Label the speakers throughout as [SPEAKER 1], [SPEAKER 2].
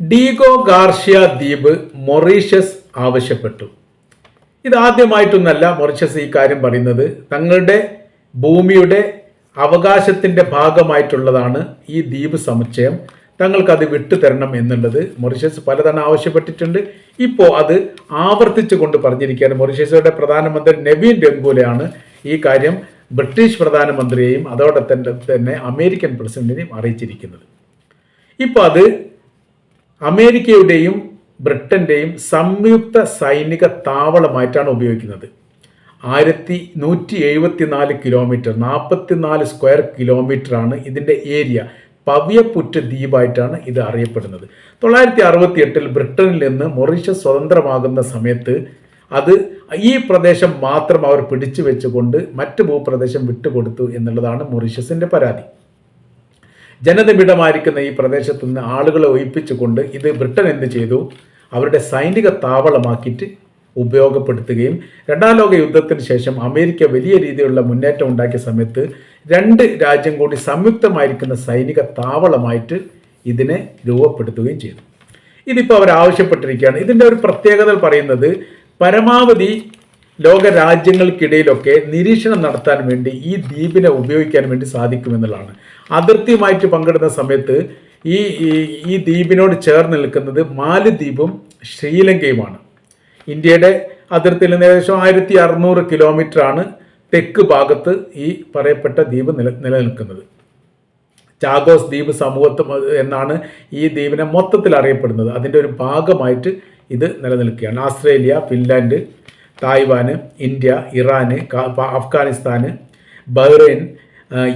[SPEAKER 1] Diego Garcia ദ്വീപ് Mauritius ആവശ്യപ്പെട്ടു. ഇതാദ്യമായിട്ടൊന്നല്ല Mauritius ഈ കാര്യം പറയുന്നത്. തങ്ങളുടെ ഭൂമിയുടെ അവകാശത്തിന്റെ ഭാഗമായിട്ടുള്ളതാണ് ഈ ദ്വീപ് സമുച്ചയം. തങ്ങൾക്കത് വിട്ടുതരണം എന്നുള്ളത് മൊറീഷ്യസ് പലതവണ ആവശ്യപ്പെട്ടിട്ടുണ്ട്. ഇപ്പോൾ അത് ആവർത്തിച്ചു കൊണ്ട് പറഞ്ഞിരിക്കുകയാണ്. മൊറീഷ്യസുടെ പ്രധാനമന്ത്രി നവീൻ രംഗൂലയാണ് ഈ കാര്യം ബ്രിട്ടീഷ് പ്രധാനമന്ത്രിയെയും അതോടെ തന്നെ തന്നെ അമേരിക്കൻ പ്രസിഡന്റിനെയും അറിയിച്ചിരിക്കുന്നത്. ഇപ്പോൾ അത് അമേരിക്കയുടെയും ബ്രിട്ടന്റെയും സംയുക്ത സൈനിക താവളമായിട്ടാണ് ഉപയോഗിക്കുന്നത്. ആയിരത്തി നൂറ്റി എഴുപത്തിനാല് കിലോമീറ്റർ നാൽപ്പത്തിനാല് സ്ക്വയർ കിലോമീറ്റർ ആണ് ഇതിന്റെ ഏരിയ. പവ്യപ്പുറ്റ് ദ്വീപായിട്ടാണ് ഇത് അറിയപ്പെടുന്നത്. തൊള്ളായിരത്തി അറുപത്തി എട്ടിൽ ബ്രിട്ടനിൽ നിന്ന് മൊറീഷ്യസ് സ്വതന്ത്രമാകുന്ന സമയത്ത് അത് ഈ പ്രദേശം മാത്രം അവർ പിടിച്ചു വെച്ചുകൊണ്ട് മറ്റ് ഭൂപ്രദേശം വിട്ടുകൊടുത്തു എന്നുള്ളതാണ് മൊറീഷ്യസിന്റെ പരാതി. ജനനിബിഡമായിരിക്കുന്ന ഈ പ്രദേശത്ത് നിന്ന് ആളുകളെ ഒഴിപ്പിച്ചുകൊണ്ട് ഇത് ബ്രിട്ടൻ എന്ത് ചെയ്തു? അവരുടെ സൈനിക താവളമാക്കിയിട്ട് ഉപയോഗപ്പെടുത്തുകയും രണ്ടാം ലോക യുദ്ധത്തിന് ശേഷം അമേരിക്ക വലിയ രീതിയിലുള്ള മുന്നേറ്റം ഉണ്ടാക്കിയ സമയത്ത് രണ്ട് രാജ്യം കൂടി സംയുക്തമായിരിക്കുന്ന സൈനിക താവളമായിട്ട് ഇതിനെ രൂപപ്പെടുത്തുകയും ചെയ്തു. ഇതിപ്പോൾ അവർ ആവശ്യപ്പെട്ടിരിക്കുകയാണ്. ഇതിന്റെ ഒരു പ്രത്യേകത പറയുന്നത് പരമാവധി ലോക രാജ്യങ്ങൾക്കിടയിലൊക്കെ നിരീക്ഷണം നടത്താൻ വേണ്ടി ഈ ദ്വീപിനെ ഉപയോഗിക്കാൻ വേണ്ടി സാധിക്കുമെന്നുള്ളതാണ്. അതിർത്തിയുമായിട്ട് പങ്കിടുന്ന സമയത്ത് ഈ ഈ- ദ്വീപിനോട് ചേർന്ന് നിൽക്കുന്നത് മാലിദ്വീപും ശ്രീലങ്കയുമാണ്. ഇന്ത്യയുടെ അതിർത്തിയിൽ നിന്ന് ഏകദേശം ആയിരത്തി അറുന്നൂറ് കിലോമീറ്റർ ആണ് തെക്ക് ഭാഗത്ത് ഈ പറയപ്പെട്ട ദ്വീപ് നില നിലനിൽക്കുന്നത്. ചാഗോസ് ദ്വീപ് സമൂഹത്വം എന്നാണ് ഈ ദ്വീപിനെ മൊത്തത്തിൽ അറിയപ്പെടുന്നത്. അതിന്റെ ഒരു ഭാഗമായിട്ട് ഇത് നിലനിൽക്കുകയാണ്. Australia Finland Taiwan India Iran Afghanistan Bahrain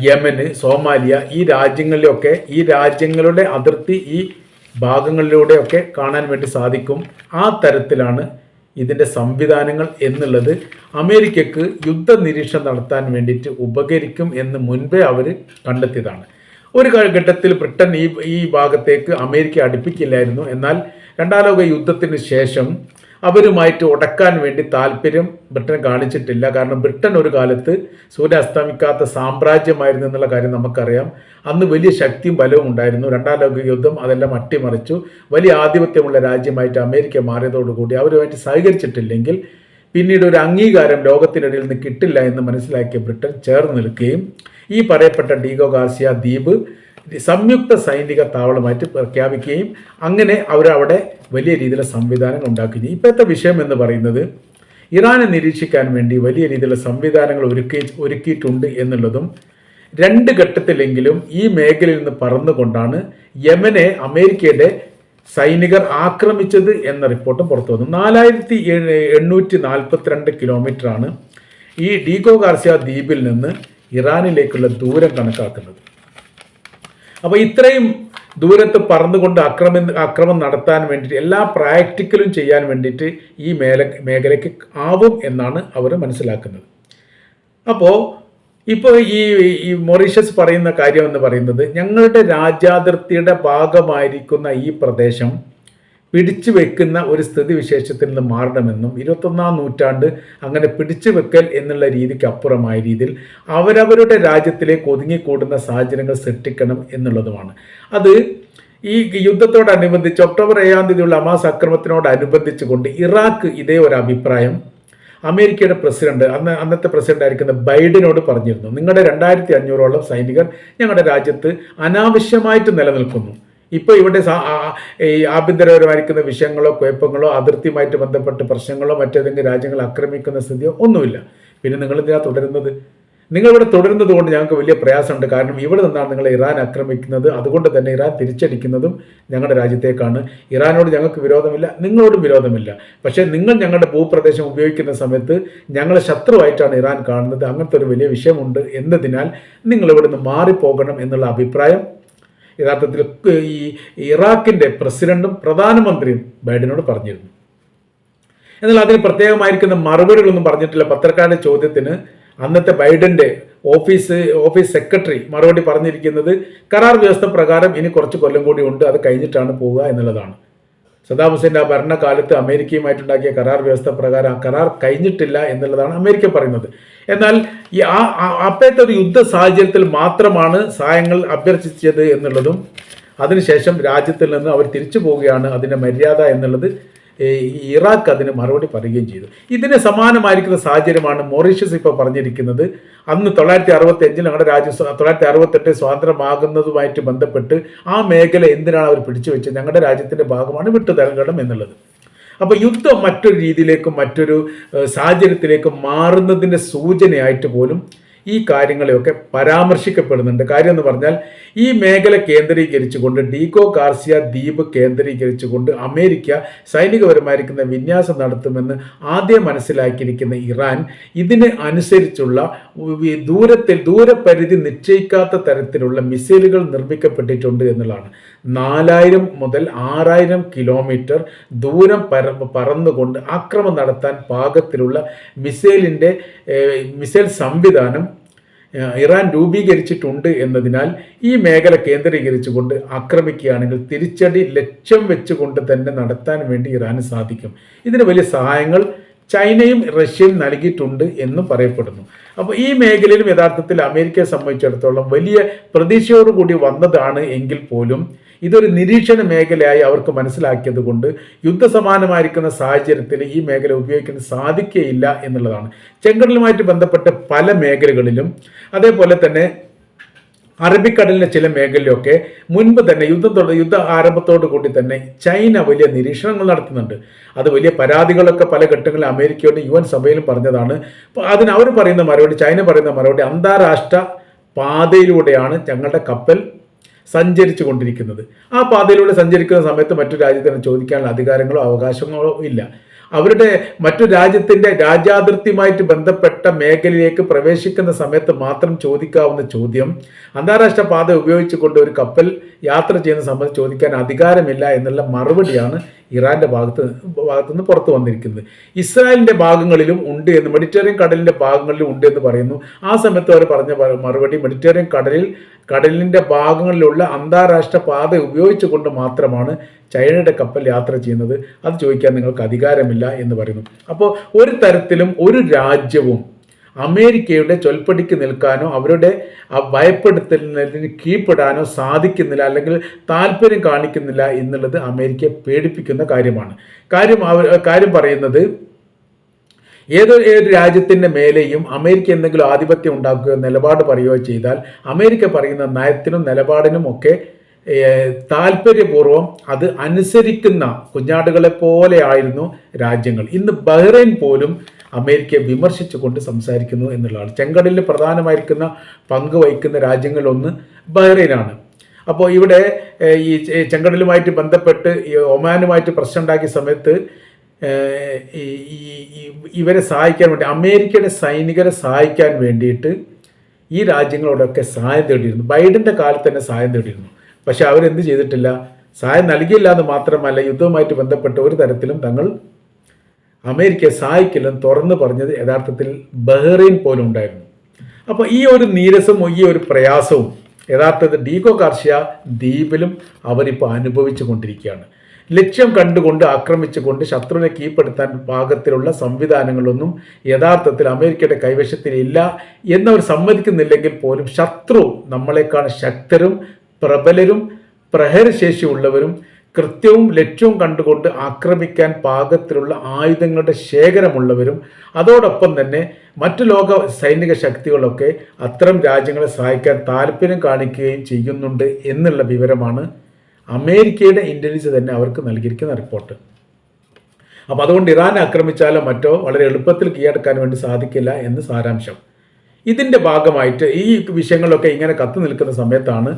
[SPEAKER 1] Yemen Somalia ഈ രാജ്യങ്ങളിലൊക്കെ ഈ രാജ്യങ്ങളുടെ അതിർത്തി ഈ ഭാഗങ്ങളിലൂടെയൊക്കെ കാണാൻ വേണ്ടി സാധിക്കും. ആ തരത്തിലാണ് ഇതിന്റെ സംവിധാനങ്ങൾ എന്നുള്ളത്. അമേരിക്കക്ക് യുദ്ധ നിരീക്ഷണം നടത്താൻ വേണ്ടിയിട്ട് ഉപകരിക്കും എന്ന് മുൻപേ അവർ കണ്ടെത്തിയതാണ്. ഒരു ഘട്ടത്തിൽ ബ്രിട്ടൻ ഈ ഈ ഭാഗത്തേക്ക് അമേരിക്ക അടുപ്പിക്കില്ലായിരുന്നു. എന്നാൽ രണ്ടാം ലോക യുദ്ധത്തിന് ശേഷം അവരുമായിട്ട് ഉടക്കാൻ വേണ്ടി താല്പര്യം ബ്രിട്ടൻ കാണിച്ചിട്ടില്ല. കാരണം ബ്രിട്ടൻ ഒരു കാലത്ത് സൂര്യ അസ്തമിക്കാത്ത സാമ്രാജ്യമായിരുന്നു എന്നുള്ള കാര്യം നമുക്കറിയാം. അന്ന് വലിയ ശക്തിയും ബലവും ഉണ്ടായിരുന്നു. രണ്ടാം ലോക യുദ്ധം അതെല്ലാം അട്ടിമറിച്ചു. വലിയ ആധിപത്യമുള്ള രാജ്യമായിട്ട് അമേരിക്ക മാറിയതോടുകൂടി അവരുമായിട്ട് സഹകരിച്ചിട്ടില്ലെങ്കിൽ പിന്നീട് ഒരു അംഗീകാരം ലോകത്തിനിടയിൽ നിന്ന് കിട്ടില്ല എന്ന് മനസ്സിലാക്കിയ ബ്രിട്ടൻ ചേർന്ന് നിൽക്കുകയും ഈ പറയപ്പെട്ട ഡീഗോ ഗാർസിയ ദ്വീപ് സംയുക്ത സൈനിക താവളമായിട്ട് പ്രഖ്യാപിക്കുകയും അങ്ങനെ അവരവിടെ വലിയ രീതിയിലുള്ള സംവിധാനങ്ങൾ ഉണ്ടാക്കുകയും. ഇപ്പോഴത്തെ വിഷയം എന്ന് പറയുന്നത് ഇറാനെ നിരീക്ഷിക്കാൻ വേണ്ടി വലിയ രീതിയിലുള്ള സംവിധാനങ്ങൾ ഒരുക്കി ഒരുക്കിയിട്ടുണ്ട് എന്നുള്ളതും രണ്ട് ഘട്ടത്തിലെങ്കിലും ഈ മേഖലയിൽ നിന്ന് പറന്നുകൊണ്ടാണ് യമനെ അമേരിക്കയുടെ സൈനികർ ആക്രമിച്ചത് എന്ന റിപ്പോർട്ടും പുറത്തു വന്നു നാലായിരത്തി എണ്ണൂറ്റി നാൽപ്പത്തിരണ്ട് കിലോമീറ്ററാണ് ഈ ഡീഗോ ഗാർസിയ ദ്വീപിൽ നിന്ന് ഇറാനിലേക്കുള്ള ദൂരം കണക്കാക്കുന്നത് അപ്പോൾ ഇത്രയും ദൂരത്ത് പറന്നുകൊണ്ട് അക്രമം അക്രമം നടത്താൻ വേണ്ടിയിട്ട് എല്ലാ പ്രാക്ടിക്കലും ചെയ്യാൻ വേണ്ടിയിട്ട് ഈ മേല മേഖലയ്ക്ക് ആവും എന്നാണ് അവർ മനസ്സിലാക്കുന്നത്. അപ്പോൾ ഇപ്പോൾ ഈ ഈ മൊറീഷ്യസ് പറയുന്ന കാര്യം എന്ന് പറയുന്നത് ഞങ്ങളുടെ രാജ്യാതിർത്തിയുടെ ഭാഗമായിരിക്കുന്ന ഈ പ്രദേശം പിടിച്ചു വെക്കുന്ന ഒരു സ്ഥിതി വിശേഷത്തിൽ നിന്ന് മാറണമെന്നും ഇരുപത്തൊന്നാം നൂറ്റാണ്ട് അങ്ങനെ പിടിച്ചു വെക്കൽ എന്നുള്ള രീതിക്ക് അപ്പുറമായ രീതിയിൽ അവരവരുടെ രാജ്യത്തിലേക്ക് ഒതുങ്ങിക്കൂടുന്ന സാഹചര്യങ്ങൾ സൃഷ്ടിക്കണം എന്നുള്ളതുമാണ്. അത് ഈ യുദ്ധത്തോടനുബന്ധിച്ച് ഒക്ടോബർ ഏഴാം തീയതിയുള്ള അമാസ് അക്രമത്തിനോടനുബന്ധിച്ച് കൊണ്ട് ഇറാഖ് ഇതേ ഒരു അഭിപ്രായം അമേരിക്കയുടെ പ്രസിഡന്റ് അന്ന് അന്നത്തെ പ്രസിഡന്റ് ആയിരിക്കുന്ന ബൈഡനോട് പറഞ്ഞിരുന്നു. നിങ്ങളുടെ രണ്ടായിരത്തി അഞ്ഞൂറോളം സൈനികർ ഞങ്ങളുടെ രാജ്യത്ത് അനാവശ്യമായിട്ട് നിലനിൽക്കുന്നു. ഇപ്പോൾ ഇവിടെ ഈ ആഭ്യന്തരപരമായിരിക്കുന്ന വിഷയങ്ങളോ കുഴപ്പങ്ങളോ അതിർത്തിയുമായിട്ട് ബന്ധപ്പെട്ട് പ്രശ്നങ്ങളോ മറ്റേതെങ്കിലും രാജ്യങ്ങൾ ആക്രമിക്കുന്ന സ്ഥിതിയോ ഒന്നുമില്ല. പിന്നെ നിങ്ങൾ എന്തിനാ തുടരുന്നത്. നിങ്ങൾ ഇവിടെ തുടരുന്നത് കൊണ്ട് ഞങ്ങൾക്ക് വലിയ പ്രയാസമുണ്ട്. കാരണം ഇവിടെ നിന്നാണ് നിങ്ങൾ ഇറാൻ ആക്രമിക്കുന്നത്. അതുകൊണ്ട് തന്നെ ഇറാൻ തിരിച്ചടിക്കുന്നതും ഞങ്ങളുടെ രാജ്യത്തേക്കാണ്. ഇറാനോട് ഞങ്ങൾക്ക് വിരോധമില്ല നിങ്ങളോടും വിരോധമില്ല. പക്ഷേ നിങ്ങൾ ഞങ്ങളുടെ ഭൂപ്രദേശം ഉപയോഗിക്കുന്ന സമയത്ത് ഞങ്ങളെ ശത്രുവായിട്ടാണ് ഇറാൻ കാണുന്നത്. അങ്ങനത്തെ ഒരു വലിയ വിഷയമുണ്ട് എന്നതിനാൽ നിങ്ങൾ ഇവിടുന്ന് മാറിപ്പോകണം എന്നുള്ള അഭിപ്രായം യഥാർത്ഥത്തിൽ ഈ ഇറാഖിന്റെ പ്രസിഡന്റും പ്രധാനമന്ത്രിയും ബൈഡനോട് പറഞ്ഞിരുന്നു. എന്നാൽ അതിന് പ്രത്യേകമായിരിക്കുന്ന മറുപടികളൊന്നും പറഞ്ഞിട്ടില്ല. പത്രക്കാരുടെ ചോദ്യത്തിന് അന്നത്തെ ബൈഡന്റെ ഓഫീസ് ഓഫീസ് സെക്രട്ടറി മറുപടി പറഞ്ഞിരിക്കുന്നത് കരാർ വ്യവസ്ഥ പ്രകാരം ഇനി കുറച്ച് കൊല്ലം കൂടി ഉണ്ട് അത് കഴിഞ്ഞിട്ടാണ് പോവുക എന്നുള്ളതാണ്. സദാം ഹുസൈന്റെ ആ ഭരണകാലത്ത് അമേരിക്കയുമായിട്ടുണ്ടാക്കിയ കരാർ വ്യവസ്ഥ പ്രകാരം ആ കരാർ കഴിഞ്ഞിട്ടില്ല എന്നുള്ളതാണ് അമേരിക്ക പറയുന്നത്. എന്നാൽ ഈ ആ അപ്പോഴത്തെ ഒരു യുദ്ധ സാഹചര്യത്തിൽ മാത്രമാണ് സഹായങ്ങൾ അഭ്യർത്ഥിച്ചത് എന്നുള്ളതും അതിനുശേഷം രാജ്യത്തിൽ നിന്ന് അവർ തിരിച്ചു പോവുകയാണ് അതിന്റെ മര്യാദ എന്നുള്ളത് ഇറാഖ് അതിന് മറുപടി പറയുകയും ചെയ്തു. ഇതിന് സമാനമായിരിക്കുന്ന സാഹചര്യമാണ് മൊറീഷ്യസ് ഇപ്പോൾ പറഞ്ഞിരിക്കുന്നത്. അന്ന് തൊള്ളായിരത്തി അറുപത്തി അഞ്ചിൽ ഞങ്ങളുടെ രാജ്യം തൊള്ളായിരത്തി അറുപത്തെട്ട് സ്വാതന്ത്ര്യമാകുന്നതുമായിട്ട് ബന്ധപ്പെട്ട് ആ മേഖല എന്തിനാണ് അവർ പിടിച്ചു വെച്ചത് ഞങ്ങളുടെ രാജ്യത്തിന്റെ ഭാഗമാണ് വിട്ടു തരണം എന്നുള്ളത് അപ്പോൾ യുദ്ധം മറ്റൊരു രീതിയിലേക്കും മറ്റൊരു സാഹചര്യത്തിലേക്കും മാറുന്നതിന്റെ സൂചനയായിട്ട് പോലും ഈ കാര്യങ്ങളെയൊക്കെ പരാമർശിക്കപ്പെടുന്നുണ്ട്. കാര്യം എന്ന് പറഞ്ഞാൽ ഈ മേഖല കേന്ദ്രീകരിച്ചുകൊണ്ട് ഡീകോ കാർസിയ ദ്വീപ് കേന്ദ്രീകരിച്ചുകൊണ്ട് അമേരിക്ക സൈനികപരമായിരിക്കുന്ന വിന്യാസം നടത്തുമെന്ന് ആദ്യം മനസ്സിലാക്കിയിരിക്കുന്ന ഇറാൻ ഇതിന് അനുസരിച്ചുള്ള ദൂരത്തിൽ ദൂരപരിധി നിശ്ചയിക്കാത്ത തരത്തിലുള്ള മിസൈലുകൾ നിർമ്മിക്കപ്പെട്ടിട്ടുണ്ട് എന്നുള്ളതാണ്. നാലായിരം മുതൽ ആറായിരം കിലോമീറ്റർ ദൂരം പര പറന്നുകൊണ്ട് അക്രമം നടത്താൻ പാകത്തിലുള്ള മിസൈലിന്റെ മിസൈൽ സംവിധാനം ഇറാൻ രൂപീകരിച്ചിട്ടുണ്ട് എന്നതിനാൽ ഈ മേഖല കേന്ദ്രീകരിച്ചുകൊണ്ട് ആക്രമിക്കുകയാണെങ്കിൽ തിരിച്ചടി ലക്ഷ്യം വെച്ചുകൊണ്ട് തന്നെ നടത്താൻ വേണ്ടി ഇറാന് സാധിക്കും. ഇതിന് വലിയ സഹായങ്ങൾ ചൈനയും റഷ്യയും നൽകിയിട്ടുണ്ട് എന്ന് പറയപ്പെടുന്നു. അപ്പോൾ ഈ മേഖലയിലും യഥാർത്ഥത്തിൽ അമേരിക്കയെ സംബന്ധിച്ചിടത്തോളം വലിയ പ്രതീക്ഷയോടുകൂടി വന്നതാണ് എങ്കിൽ പോലും ഇതൊരു നിരീക്ഷണ മേഖലയായി അവർക്ക് മനസ്സിലാക്കിയത് കൊണ്ട് യുദ്ധസമാനമായിരിക്കുന്ന സാഹചര്യത്തിൽ ഈ മേഖല ഉപയോഗിക്കാൻ സാധിക്കുകയില്ല എന്നുള്ളതാണ്. ചെങ്കടലുമായിട്ട് ബന്ധപ്പെട്ട പല മേഖലകളിലും അതേപോലെ തന്നെ അറബിക്കടലിലെ ചില മേഖലയിലൊക്കെ മുൻപ് തന്നെ യുദ്ധം യുദ്ധ ആരംഭത്തോടു കൂടി തന്നെ ചൈന വലിയ നിരീക്ഷണങ്ങൾ നടത്തുന്നുണ്ട്. അത് വലിയ പരാതികളൊക്കെ പല ഘട്ടങ്ങളിൽ അമേരിക്കയോട് യു എൻ സഭയിലും പറഞ്ഞതാണ്. അതിന് അവർ പറയുന്ന മറുപടി ചൈന പറയുന്ന മറുപടി അന്താരാഷ്ട്ര പാതയിലൂടെയാണ് ഞങ്ങളുടെ കപ്പൽ സഞ്ചരിച്ചു കൊണ്ടിരിക്കുന്നത്. ആ പാതയിലൂടെ സഞ്ചരിക്കുന്ന സമയത്ത് മറ്റു രാജ്യത്തിന് ചോദിക്കാനുള്ള അധികാരങ്ങളോ അവകാശങ്ങളോ ഇല്ല. അവരുടെ മറ്റു രാജ്യത്തിന്റെ രാജ്യാതിർത്തിയുമായിട്ട് ബന്ധപ്പെട്ട മേഖലയിലേക്ക് പ്രവേശിക്കുന്ന സമയത്ത് മാത്രം ചോദിക്കാവുന്ന ചോദ്യം അന്താരാഷ്ട്ര പാത ഉപയോഗിച്ചുകൊണ്ട് ഒരു കപ്പൽ യാത്ര ചെയ്യുന്ന സമയത്ത് ചോദിക്കാൻ അധികാരമില്ല എന്നുള്ള മറുപടിയാണ് ഇറാന്റെ ഭാഗത്ത് ഭാഗത്തു നിന്ന് പുറത്തു വന്നിരിക്കുന്നത്. ഇസ്രായേലിന്റെ ഭാഗങ്ങളിലും ഉണ്ട് എന്ന് മെഡിറ്ററേനിയൻ കടലിന്റെ ഭാഗങ്ങളിലും ഉണ്ട് എന്ന് പറയുന്നു. ആ സമയത്ത് അവർ പറഞ്ഞ മറുപടി മെഡിറ്ററേനിയൻ കടലിൽ കടലിന്റെ ഭാഗങ്ങളിലുള്ള അന്താരാഷ്ട്ര പാത ഉപയോഗിച്ചുകൊണ്ട് മാത്രമാണ് ചൈനയുടെ കപ്പൽ യാത്ര ചെയ്യുന്നത്. അത് ചോദിക്കാൻ നിങ്ങൾക്ക് അധികാരമില്ല. എന്ന് പറയുന്നു. അപ്പോൾ ഒരു തരത്തിലും ഒരു രാജ്യവും അമേരിക്കയുടെ ചൊൽപ്പടിക്ക് നിൽക്കാനോ അവരുടെ ആ ഭയപ്പെടുത്തലിന് കീഴ്പ്പെടാനോ സാധിക്കുന്നില്ല അല്ലെങ്കിൽ താല്പര്യം കാണിക്കുന്നില്ല എന്നുള്ളത് അമേരിക്കയെ പേടിപ്പിക്കുന്ന കാര്യമാണ്. കാര്യം കാര്യം പറയുന്നത് ഏതൊരു ഏത് രാജ്യത്തിന്റെ മേലെയും അമേരിക്ക എന്തെങ്കിലും ആധിപത്യം ഉണ്ടാക്കുകയോ നിലപാട് പറയുകയോ ചെയ്താൽ അമേരിക്ക പറയുന്ന നയത്തിനും നിലപാടിനും ഒക്കെ താല്പര്യപൂർവം അത് അനുസരിക്കുന്ന കുഞ്ഞാടുകളെ പോലെ ആയിരുന്നു രാജ്യങ്ങൾ. ഇന്ന് ബഹ്റൈൻ പോലും അമേരിക്കയെ വിമർശിച്ചുകൊണ്ട് സംസാരിക്കുന്നു എന്നുള്ളതാണ്. ചെങ്കടലിൽ പ്രധാനമായിരിക്കുന്ന പങ്ക് വഹിക്കുന്ന രാജ്യങ്ങളൊന്ന് ബഹ്റൈനാണ്. അപ്പോൾ ഇവിടെ ഈ ചെങ്കടലുമായിട്ട് ബന്ധപ്പെട്ട് ഈ ഒമാനുമായിട്ട് പ്രശ്നം ഉണ്ടാക്കിയ സമയത്ത് ഇവരെ സഹായിക്കാൻ വേണ്ടി അമേരിക്കയുടെ സൈനികരെ സഹായിക്കാൻ വേണ്ടിയിട്ട് ഈ രാജ്യങ്ങളോടൊക്കെ സഹായം തേടിയിരുന്നു. ബൈഡന്റെ കാലത്ത് തന്നെ സഹായം തേടിയിരുന്നു. പക്ഷെ അവരെന്ത് ചെയ്തിട്ടില്ല? സഹായം നൽകിയില്ല എന്ന് മാത്രമല്ല യുദ്ധവുമായിട്ട് ബന്ധപ്പെട്ട ഒരു തരത്തിലും തങ്ങൾ അമേരിക്കയെ സഹായിക്കില്ലെന്ന് തുറന്നു പറഞ്ഞത് യഥാർത്ഥത്തിൽ ബഹ്റൈൻ പോലും ഉണ്ടായിരുന്നു. അപ്പോൾ ഈ ഒരു നീരസവും ഈ ഒരു പ്രയാസവും യഥാർത്ഥത്തിൽ ഡീഗോ കാർഷ്യ ദ്വീപിലും അവരിപ്പോൾ അനുഭവിച്ചു കൊണ്ടിരിക്കുകയാണ്. ലക്ഷ്യം കണ്ടുകൊണ്ട് ആക്രമിച്ചുകൊണ്ട് ശത്രുവിനെ കീഴ്പ്പെടുത്താൻ പാകത്തിലുള്ള സംവിധാനങ്ങളൊന്നും യഥാർത്ഥത്തിൽ അമേരിക്കയുടെ കൈവശത്തിലില്ല എന്നവർ സമ്മതിക്കുന്നില്ലെങ്കിൽ പോലും ശത്രു നമ്മളെക്കാൾ ശക്തരും പ്രബലരും പ്രഹരശേഷിയുള്ളവരും കൃത്യവും ലക്ഷ്യവും കണ്ടുകൊണ്ട് ആക്രമിക്കാൻ പാകത്തിലുള്ള ആയുധങ്ങളുടെ ശേഖരമുള്ളവരും അതോടൊപ്പം തന്നെ മറ്റു ലോക സൈനിക ശക്തികളൊക്കെ അത്തരം രാജ്യങ്ങളെ സഹായിക്കാൻ താല്പര്യം കാണിക്കുകയും ചെയ്യുന്നുണ്ട് എന്നുള്ള വിവരമാണ് അമേരിക്കയുടെ ഇന്റലിജൻസ് തന്നെ അവർക്ക് നൽകിയിരിക്കുന്ന റിപ്പോർട്ട് അപ്പോൾ അതുകൊണ്ട് ഇറാൻ ആക്രമിച്ചാലോ മറ്റോ വളരെ എളുപ്പത്തിൽ കീഴടക്കാൻ വേണ്ടി സാധിക്കില്ല എന്ന് സാരാംശം. ഇതിന്റെ ഭാഗമായിട്ട് ഈ വിഷയങ്ങളൊക്കെ ഇങ്ങനെ കത്തു നിൽക്കുന്ന സമയത്താണ്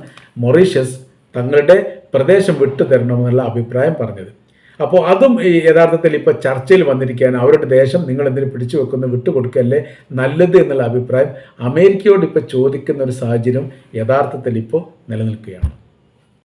[SPEAKER 1] മൊറീഷ്യസ് തങ്ങളുടെ പ്രദേശം വിട്ടു തരണമെന്നുള്ള അഭിപ്രായം പറഞ്ഞത്. അപ്പോൾ അതും ഈ യഥാർത്ഥത്തിൽ ഇപ്പോൾ ചർച്ചയിൽ വന്നിരിക്കുകയാണ്. അവരുടെ ദേശം നിങ്ങൾ എന്തിനു പിടിച്ചു വെക്കുന്നു വിട്ടുകൊടുക്കല്ലേ നല്ലത് എന്നുള്ള അഭിപ്രായം അമേരിക്കയോട് ഇപ്പോൾ ചോദിക്കുന്ന ഒരു സാഹചര്യം യഥാർത്ഥത്തിൽ ഇപ്പോൾ നിലനിൽക്കുകയാണ്.